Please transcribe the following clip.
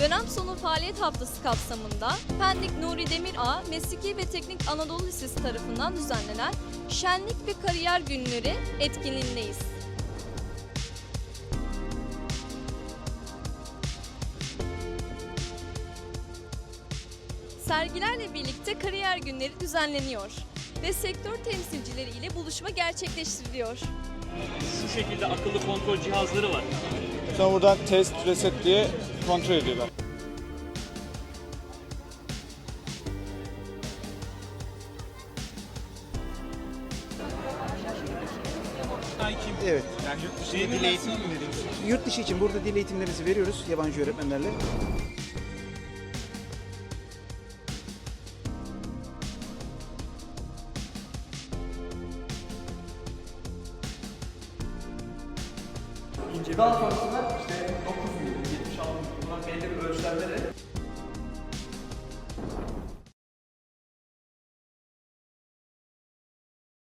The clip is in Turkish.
Dönem sonu faaliyet haftası kapsamında Pendik Nuri Demir Ağa Mesleki ve Teknik Anadolu Lisesi tarafından düzenlenen Şenlik ve Kariyer Günleri etkinliğindeyiz. Sergilerle birlikte kariyer günleri düzenleniyor ve sektör temsilcileri ile buluşma gerçekleştiriliyor. Şu şekilde akıllı kontrol cihazları var. Sonra buradan test, reset diye kontrol ediyorlar. Evet. Yani yurt dışı dil eğitimi mi veriyorsunuz? Yurt dışı için burada dil eğitimlerimizi veriyoruz yabancı öğretmenlerle. Daha sonrasında işte 9 milyon, 76 milyon bunlar belli bir ölçülerle de